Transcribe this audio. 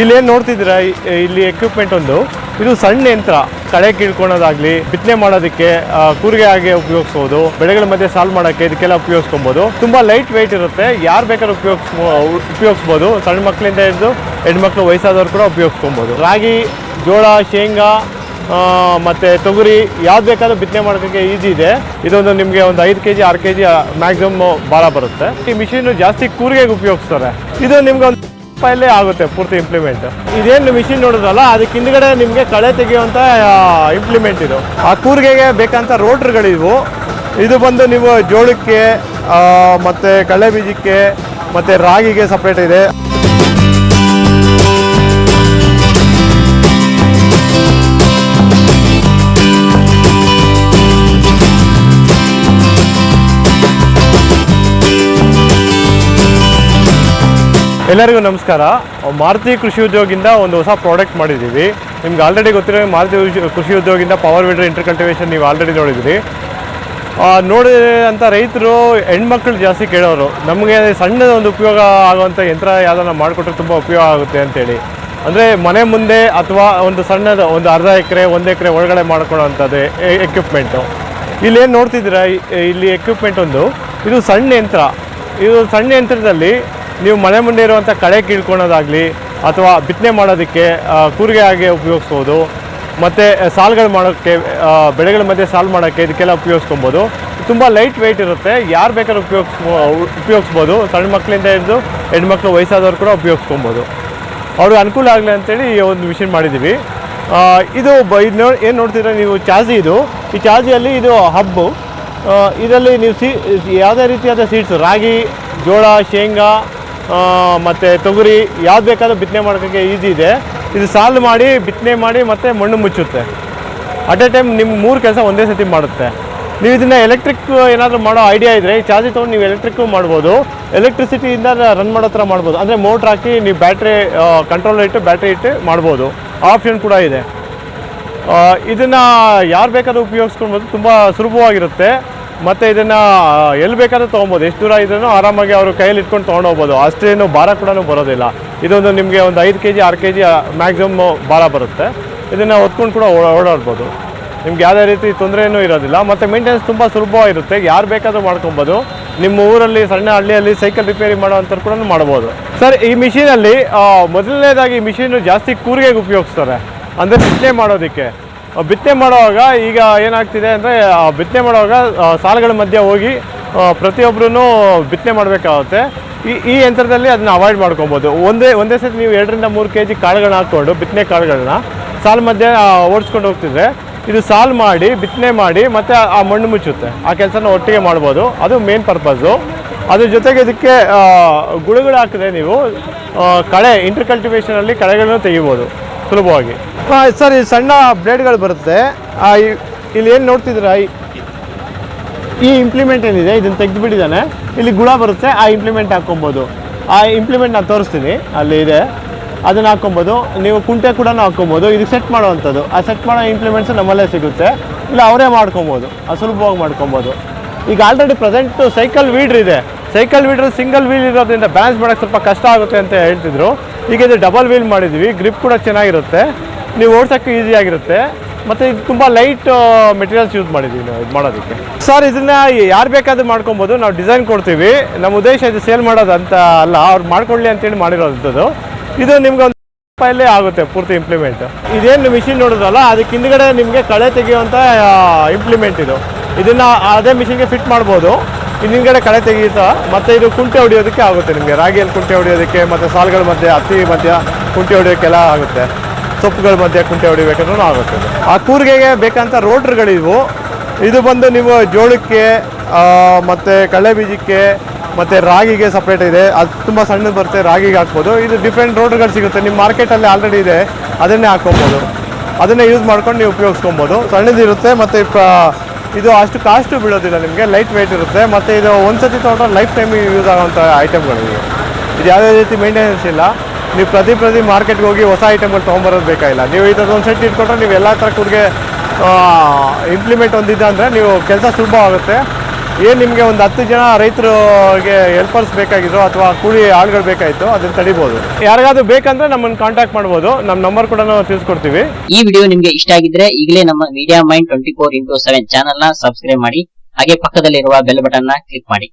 ಇಲ್ಲಿ ಏನು ನೋಡ್ತಿದ್ದೀರಾ ಇಲ್ಲಿ ಎಕ್ವಿಪ್ಮೆಂಟ್ ಒಂದು. ಇದು ಸಣ್ಣ ಯಂತ್ರ. ಕಳೆ ಕೀಳ್ಕೊಳೋದಾಗಲಿ, ಬಿತ್ತನೆ ಮಾಡೋದಕ್ಕೆ ಕೂರಿಗೆ ಆಗಿ ಉಪಯೋಗಿಸ್ಬೋದು. ಬೆಳೆಗಳ ಮಧ್ಯೆ ಸಾಲ್ವ್ ಮಾಡೋಕ್ಕೆ ಇದಕ್ಕೆಲ್ಲ ಉಪಯೋಗಿಸ್ಕೊಬೋದು. ತುಂಬ ಲೈಟ್ ವೆಯ್ಟ್ ಇರುತ್ತೆ. ಯಾರು ಬೇಕಾದ್ರೂ ಉಪಯೋಗಿಸ್ ಉಪಯೋಗಿಸ್ಬೋದು. ಸಣ್ಣ ಮಕ್ಕಳಿಂದ ಹಿಡಿದು ಹೆಣ್ಮಕ್ಳು ವಯಸ್ಸಾದವ್ರು ಕೂಡ ಉಪಯೋಗಿಸ್ಕೊಬೋದು. ರಾಗಿ, ಜೋಳ, ಶೇಂಗಾ ಮತ್ತು ತೊಗರಿ ಯಾವ್ದು ಬೇಕಾದ್ರೂ ಬಿತ್ತನೆ ಮಾಡೋದಕ್ಕೆ ಈಸಿ ಇದೆ. ಇದೊಂದು ನಿಮಗೆ ಒಂದು ಐದು ಕೆ ಜಿ ಆರು ಕೆ ಜಿ ಮ್ಯಾಕ್ಸಿಮಮ್ ಭಾಳ ಬರುತ್ತೆ. ಈ ಮಿಷಿನ್ನು ಜಾಸ್ತಿ ಕೂರಿಗೆಗೆ ಉಪಯೋಗಿಸ್ತಾರೆ. ಇದು ನಿಮ್ಗೆ ರೂಪಾಯಲ್ಲೇ ಆಗುತ್ತೆ ಪೂರ್ತಿ ಇಂಪ್ಲಿಮೆಂಟ್ ಇದೇನು ಮಿಷಿನ್ ನೋಡಿದ್ರಲ್ಲ ಅದಕ್ಕೆ ಹಿಂದ್ಗಡೆ ನಿಮಗೆ ಕಳೆ ತೆಗೆಯುವಂಥ ಇಂಪ್ಲಿಮೆಂಟ್ ಇದು. ಆ ಕೂರಿಗೆಗೆ ಬೇಕಂತ ರೋಟ್ರ್ಗಳಿವು ಇದು ಬಂದು ನೀವು ಜೋಳಕ್ಕೆ ಮತ್ತೆ ಕಳೆ ಬೀಜಕ್ಕೆ, ಮತ್ತೆ ರಾಗಿಗೆ ಸಪ್ರೇಟ್ ಇದೆ. ಎಲ್ಲರಿಗೂ ನಮಸ್ಕಾರ. ಮಾರುತಿ ಕೃಷಿ ಉದ್ಯೋಗಿಂದ ಒಂದು ಹೊಸ ಪ್ರಾಡಕ್ಟ್ ಮಾಡಿದ್ದೀವಿ. ನಿಮ್ಗೆ ಆಲ್ರೆಡಿ ಗೊತ್ತಿರೋ ಮಾರುತಿ ಕೃಷಿ- ಉದ್ಯೋಗಿಂದ ಪವರ್ ವೀಡರ್ ಇಂಟರ್ ಕಲ್ಟಿವೇಷನ್ ನೀವು ಆಲ್ರೆಡಿ ನೋಡಿದ್ದೀರಿ. ನೋಡಿ ಅಂತ ರೈತರು, ಹೆಣ್ಮಕ್ಳು ಜಾಸ್ತಿ ಕೇಳೋರು, ನಮಗೆ ಸಣ್ಣದ ಒಂದು ಉಪಯೋಗ ಆಗುವಂಥ ಯಂತ್ರ ಯಾವುದನ್ನು ಮಾಡಿಕೊಟ್ರೆ ತುಂಬ ಉಪಯೋಗ ಆಗುತ್ತೆ ಅಂತೇಳಿ. ಅಂದರೆ ಮನೆ ಮುಂದೆ ಅಥವಾ ಒಂದು ಸಣ್ಣದ ಒಂದು ಅರ್ಧ ಎಕರೆ, ಒಂದು ಎಕರೆ ಒಳಗಡೆ ಮಾಡ್ಕೊಳ್ಳೋವಂಥದ್ದು ಎಕ್ವಿಪ್ಮೆಂಟು ಇಲ್ಲೇನು ನೋಡ್ತಿದ್ದೀರಾ? ಇಲ್ಲಿ ಎಕ್ವಿಪ್ಮೆಂಟ್ ಒಂದು. ಇದು ಸಣ್ಣ ಯಂತ್ರ. ಇದು ಸಣ್ಣ ಯಂತ್ರದಲ್ಲಿ ನೀವು ಮನೆ ಮುಂದೆ ಇರುವಂಥ ಕಳೆ ಕೀಳ್ಕೊಳೋದಾಗಲಿ ಅಥವಾ ಬಿತ್ತನೆ ಮಾಡೋದಕ್ಕೆ ಕೂರಿಗೆ ಆಗಿ ಉಪಯೋಗಿಸ್ಬೋದು. ಮತ್ತು ಸಾಲ್ಗಳು ಮಾಡೋಕ್ಕೆ ಬೆಳೆಗಳ ಮಧ್ಯೆ ಸಾಲ್ ಮಾಡೋಕ್ಕೆ ಇದಕ್ಕೆಲ್ಲ ಉಪಯೋಗಿಸ್ಕೊಬೋದು. ತುಂಬ ಲೈಟ್ ವೆಯ್ಟ್ ಇರುತ್ತೆ. ಯಾರು ಬೇಕಾದ್ರೂ ಉಪಯೋಗಿಸ್ಬೋ ಉಪಯೋಗಿಸ್ಬೋದು. ಸಣ್ಣ ಮಕ್ಕಳಿಂದ ಹಿಡಿದು ಹೆಣ್ಮಕ್ಳು ವಯಸ್ಸಾದವ್ರು ಕೂಡ ಉಪಯೋಗಿಸ್ಕೊಬೋದು. ಅವ್ರಿಗೆ ಅನುಕೂಲ ಆಗಲಿ ಅಂತೇಳಿ ಈ ಒಂದು ಮಿಷಿನ್ ಮಾಡಿದ್ದೀವಿ. ಇದು ಬ, ಇದು ನೋ, ಏನು ನೋಡ್ತಿದ್ರೆ ನೀವು? ಚಾರ್ಜಿ ಇದು. ಈ ಚಾರ್ಜಿಯಲ್ಲಿ ಇದು ಹಬ್ಬು. ಇದರಲ್ಲಿ ನೀವು ಸಿ, ಯಾವುದೇ ರೀತಿಯಾದ ಸೀಡ್ಸ್, ರಾಗಿ, ಜೋಳ, ಶೇಂಗಾ ಮತ್ತು ತೊಗರಿ ಯಾವ್ದು ಬೇಕಾದರೂ ಬಿತ್ತನೆ ಮಾಡೋಕ್ಕೆ ಈಸಿ ಇದೆ. ಇದು ಸಾಲು ಮಾಡಿ, ಬಿತ್ತನೆ ಮಾಡಿ, ಮತ್ತು ಮಣ್ಣು ಮುಚ್ಚುತ್ತೆ. ಅಟ್ ಎ ಟೈಮ್ ನಿಮ್ಮ ಮೂರು ಕೆಲಸ ಒಂದೇ ಸತಿ ಮಾಡುತ್ತೆ. ನೀವು ಇದನ್ನ ಎಲೆಕ್ಟ್ರಿಕ್ ಏನಾದರೂ ಮಾಡೋ ಐಡಿಯಾ ಇದ್ದರೆ ಚಾರ್ಜಿ ಚಾರ್ಜ್ ತೊಗೊಂಡು ನೀವು ಎಲೆಕ್ಟ್ರಿಕ್ ಮಾಡ್ಬೋದು. ಎಲೆಕ್ಟ್ರಿಸಿಟಿಯಿಂದ ರನ್ ಮಾಡೋ ಥರ ಮಾಡ್ಬೋದು. ಅಂದರೆ ಮೋಟ್ರ್ ಹಾಕಿ ನೀವು ಬ್ಯಾಟ್ರಿ ಕಂಟ್ರೋಲ್ ಇಟ್ಟು ಬ್ಯಾಟ್ರಿ ಇಟ್ಟು ಮಾಡ್ಬೋದು. ಆಪ್ಷನ್ ಕೂಡ ಇದೆ. ಇದನ್ನ ಯಾರು ಬೇಕಾದ್ರೂ ಉಪಯೋಗಿಸ್ಕೊಳ್ಬೋದು. ತುಂಬ ಸುಲಭವಾಗಿರುತ್ತೆ. ಮತ್ತು ಇದನ್ನು ಎಲ್ಲಿ ಬೇಕಾದ್ರೂ ತೊಗೊಬೋದು. ಎಷ್ಟು ದೂರ ಇದ್ರೂ ಆರಾಮಾಗಿ ಅವರು ಕೈಯಲ್ಲಿ ಇಟ್ಕೊಂಡು ತೊಗೊಂಡು ಹೋಗ್ಬೋದು. ಅಷ್ಟೇನು ಭಾರ ಕೂಡ ಬರೋದಿಲ್ಲ. ಇದೊಂದು ನಿಮಗೆ ಒಂದು ಐದು ಕೆ ಜಿ ಆರು ಕೆ ಜಿ ಮ್ಯಾಕ್ಸಿಮಮ್ ಭಾರ ಬರುತ್ತೆ. ಇದನ್ನು ಹೊತ್ಕೊಂಡು ಕೂಡ ಓಡಾ- ಓಡಾಡ್ಬೋದು. ನಿಮ್ಗೆ ಯಾವುದೇ ರೀತಿ ತೊಂದರೆನೂ ಇರೋದಿಲ್ಲ. ಮತ್ತು ಮೇಂಟೆನೆನ್ಸ್ ತುಂಬ ಸುಲಭವಾಗಿರುತ್ತೆ ಯಾರು ಬೇಕಾದರೂ ಮಾಡ್ಕೊಬೋದು. ನಿಮ್ಮ ಊರಲ್ಲಿ, ಸಣ್ಣ ಹಳ್ಳಿಯಲ್ಲಿ ಸೈಕಲ್ ರಿಪೇರಿ ಮಾಡೋವಂಥವ್ರು ಕೂಡ ಮಾಡ್ಬೋದು. ಸರ್, ಈ ಮಿಷಿನಲ್ಲಿ ಮೊದಲನೇದಾಗಿ ಮಿಷಿನು ಜಾಸ್ತಿ ಕೂರಿಗೆಗೆ ಉಪಯೋಗಿಸ್ತಾರೆ. ಅಂದರೆ ಸಿಟ್ಟೆ ಮಾಡೋದಕ್ಕೆ. ಬಿತ್ತನೆ ಮಾಡುವಾಗ ಈಗ ಏನಾಗ್ತಿದೆ ಅಂದರೆ ಬಿತ್ತನೆ ಮಾಡುವಾಗ ಸಾಲುಗಳ ಮಧ್ಯೆ ಹೋಗಿ ಪ್ರತಿಯೊಬ್ಬರೂ ಬಿತ್ತನೆ ಮಾಡಬೇಕಾಗುತ್ತೆ. ಈ ಈ ಯಂತ್ರದಲ್ಲಿ ಅದನ್ನ ಅವಾಯ್ಡ್ ಮಾಡ್ಕೊಬೋದು. ಒಂದೇ ಒಂದೇ ಸತಿ ನೀವು ಎರಡರಿಂದ ಮೂರು ಕೆ ಜಿ ಕಾಳುಗಳನ್ನ ಹಾಕ್ಕೊಂಡು, ಬಿತ್ತನೆ ಕಾಳುಗಳನ್ನ ಸಾಲು ಮಧ್ಯೆ ಓಡಿಸ್ಕೊಂಡು ಹೋಗ್ತಿದ್ರೆ, ಇದು ಸಾಲು ಮಾಡಿ, ಬಿತ್ತನೆ ಮಾಡಿ, ಮತ್ತು ಆ ಮಣ್ಣು ಮುಚ್ಚುತ್ತೆ. ಆ ಕೆಲಸನ ಒಟ್ಟಿಗೆ ಮಾಡ್ಬೋದು. ಅದು ಮೇನ್ ಪರ್ಪಸ್ಸು ಅದ್ರ ಜೊತೆಗೆ ಇದಕ್ಕೆ ಗುಳುಗಳು ಹಾಕಿದ್ರೆ ನೀವು ಕಳೆ ಇಂಟರ್ ಕಲ್ಟಿವೇಷನಲ್ಲಿ ಕಳೆಗಳನ್ನು ತೆಗಿಬೋದು. ಸುಲಭವಾಗಿ. ಸರ್ ಈ ಸಣ್ಣ ಬ್ಲೇಡ್ಗಳು ಬರುತ್ತೆ. ಆ, ಇಲ್ಲಿ ಏನು ನೋಡ್ತಿದ್ದೀರಾ? ಈ- ಇಂಪ್ಲಿಮೆಂಟ್ ಏನಿದೆ? ಇದನ್ನು ತೆಗೆದುಬಿಟ್ಟಿದ್ದಾನೆ. ಇಲ್ಲಿ ಗುಳ ಬರುತ್ತೆ ಆ ಇಂಪ್ಲಿಮೆಂಟ್ ಹಾಕ್ಕೊಬೋದು. ಆ ಇಂಪ್ಲಿಮೆಂಟ್ ನಾನು ತೋರಿಸ್ತೀನಿ. ಅಲ್ಲಿ ಇದೆ. ಅದನ್ನು ಹಾಕ್ಕೊಬೋದು. ನೀವು ಕುಂಟೆ ಕೂಡ ಹಾಕ್ಕೊಬೋದು. ಇದು ಸೆಟ್ ಮಾಡೋವಂಥದ್ದು. ಆ ಸೆಟ್ ಮಾಡೋ ಇಂಪ್ಲಿಮೆಂಟ್ಸ್ ನಮ್ಮಲ್ಲೇ ಸಿಗುತ್ತೆ. ಇಲ್ಲ ಅವರೇ ಮಾಡ್ಕೊಬೋದು. ಅದು ಸುಲಭವಾಗಿ ಮಾಡ್ಕೊಬೋದು. ಈಗ ಆಲ್ರೆಡಿ ಪ್ರೆಸೆಂಟು ಸೈಕಲ್ ವೀಡ್ರ್ ಇದೆ. ಸೈಕಲ್ ವೀಡ್ರ್ ಸಿಂಗಲ್ ವೀಲ್ ಇರೋದ್ರಿಂದ ಬ್ಯಾಲೆನ್ಸ್ ಮಾಡೋಕ್ಕೆ ಸ್ವಲ್ಪ ಕಷ್ಟ ಆಗುತ್ತೆ ಅಂತ ಹೇಳ್ತಿದ್ರು. ಈಗ ಇದು ಡಬಲ್ ವೀಲ್ ಮಾಡಿದ್ವಿ ಗ್ರಿಪ್ ಕೂಡ ಚೆನ್ನಾಗಿರುತ್ತೆ. ನೀವು ಓಡ್ಸೋಕ್ಕೆ ಈಸಿ ಆಗಿರುತ್ತೆ. ಮತ್ತು ಇದು ತುಂಬ ಲೈಟ್ ಮೆಟೀರಿಯಲ್ಸ್ ಯೂಸ್ ಮಾಡಿದ್ದೀವಿ ನಾವು ಇದು ಮಾಡೋದಕ್ಕೆ. ಸರ್ ಇದನ್ನು ಯಾರು ಬೇಕಾದ್ರೂ ಮಾಡ್ಕೊಬೋದು. ನಾವು ಡಿಸೈನ್ ಕೊಡ್ತೀವಿ. ನಮ್ಮ ಉದ್ದೇಶ ಇದು ಸೇಲ್ ಮಾಡೋದು ಅಂತ ಅಲ್ಲ, ಅವ್ರು ಮಾಡ್ಕೊಳ್ಳಿ ಅಂತೇಳಿ ಮಾಡಿರೋಂಥದ್ದು ಇದು ನಿಮ್ಗೆ ಒಂದು ರೂಪಾಯಲ್ಲೇ ಆಗುತ್ತೆ ಪೂರ್ತಿ ಇಂಪ್ಲಿಮೆಂಟ್ ಇದೇನು ಮಿಷಿನ್ ನೋಡಿದ್ರಲ್ಲ, ಅದಕ್ಕೆ ಹಿಂದ್ಗಡೆ ನಿಮಗೆ ಕಳೆ ತೆಗೆಯುವಂಥ ಇಂಪ್ಲಿಮೆಂಟ್ ಇದು. ಇದನ್ನು ಅದೇ ಮಿಷಿನ್ಗೆ ಫಿಟ್ ಮಾಡ್ಬೋದು. ಹಿಂದ್ಗಡೆ ಕಳೆ ತೆಗೀತಾ ಮತ್ತೆ ಇದು ಕುಂಟೆ ಹೊಡಿಯೋದಕ್ಕೆ ಆಗುತ್ತೆ ನಿಮಗೆ. ರಾಗಿಯಲ್ಲಿ ಕುಂಟೆ ಹೊಡಿಯೋದಕ್ಕೆ ಮತ್ತು ಸಾಲುಗಳ ಮಧ್ಯೆ, ಹತ್ತಿ ಮಧ್ಯ ಕುಂಟೆ ಹೊಡಿಯೋಕ್ಕೆಲ್ಲ ಆಗುತ್ತೆ. ಸೊಪ್ಪುಗಳ ಮಧ್ಯೆ ಕುಂಟೆ ಹೊಡಿಬೇಕಂದ್ರೂ ಆಗುತ್ತೆ ಆ ಕೂರಿಗೆಗೆ ಬೇಕಂತ ರೋಟ್ರ್ಗಳಿವು. ಇದು ಬಂದು ನೀವು ಜೋಳಕ್ಕೆ ಮತ್ತು ಕಡಲೆ ಬೀಜಕ್ಕೆ, ಮತ್ತೆ ರಾಗಿಗೆ ಸಪ್ರೇಟ್ ಇದೆ. ಅದು ತುಂಬ ಸಣ್ಣದು ಬರುತ್ತೆ, ರಾಗಿಗೆ ಹಾಕ್ಬೋದು. ಇದು ಡಿಫ್ರೆಂಟ್ ರೋಡ್ಗಳು ಸಿಗುತ್ತೆ. ನಿಮ್ಮ ಮಾರ್ಕೆಟಲ್ಲಿ ಆಲ್ರೆಡಿ ಇದೆ. ಅದನ್ನೇ ಹಾಕ್ಕೊಬೋದು. ಅದನ್ನೇ ಯೂಸ್ ಮಾಡ್ಕೊಂಡು ನೀವು ಉಪಯೋಗಿಸ್ಕೊಬೋದು. ಸಣ್ಣದಿರುತ್ತೆ ಮತ್ತು ಇದು ಅಷ್ಟು ಕಾಸ್ಟು ಬೀಳೋದಿಲ್ಲ ನಿಮಗೆ ಲೈಟ್ ವೆಯ್ಟ್ ಇರುತ್ತೆ. ಮತ್ತು ಇದು ಒಂದ್ಸತಿ ತೊಗೊಂಡ್ರೆ ಲೈಫ್ ಟೈಮ್ ಯೂಸ್ ಆಗೋಂಥ ಐಟಮ್ಗಳು ಇದು ಯಾವುದೇ ರೀತಿ ಮೇಂಟೆನೆನ್ಸ್ ಇಲ್ಲ. ನೀವು ಪ್ರತಿ ಪ್ರತಿ ಮಾರ್ಕೆಟ್ಗೆ ಹೋಗಿ ಹೊಸ ಐಟಮ್ಗಳು ತೊಗೊಂಬರೋದು ಬೇಕಾಗಿಲ್ಲ ನೀವು ಇದೊಂದು ಒಂದು ಸೆಟ್ ಇಟ್ಕೊಂಡ್ರೆ ನೀವು ಎಲ್ಲ ಥರ ಕೂಡಿಗೆ ಇಂಪ್ಲಿಮೆಂಟ್ ಹೊಂದಿದ್ದ ಅಂದರೆ ನೀವು ಕೆಲಸ ಸುಲಭ ಆಗುತ್ತೆ ಏನು ನಿಮಗೆ ಒಂದು ಹತ್ತು ಜನ ರೈತರಿಗೆ ಹೆಲ್ಪರ್ಸ್ ಬೇಕಾಗಿದ್ರು ಅಥವಾ ಕೂಲಿ ಆಳುಗಳು ಬೇಕಾಯಿತು ಅದನ್ನ ತಡಿಬೋದು. ಯಾರಿಗಾದ್ರೂ ಬೇಕಂದ್ರೆ ನಮ್ಮನ್ನು ಕಾಂಟ್ಯಾಕ್ಟ್ ಮಾಡ್ಬೋದು. ನಮ್ಮ ನಂಬರ್ ಕೂಡ ನಾವು ತಿಳಿಸ್ಕೊಡ್ತೀವಿ. ಈ ವಿಡಿಯೋ ನಿಮ್ಗೆ ಇಷ್ಟ ಆಗಿದ್ರೆ ಈಗಲೇ ನಮ್ಮ media mind twenty four into seven ಚಾನಲ್ನ ಸಬ್ಸ್ಕ್ರೈಬ್ ಮಾಡಿ. ಹಾಗೆ ಪಕ್ಕದಲ್ಲಿರುವ ಬೆಲ್ ಬಟನ್ ಕ್ಲಿಕ್ ಮಾಡಿ.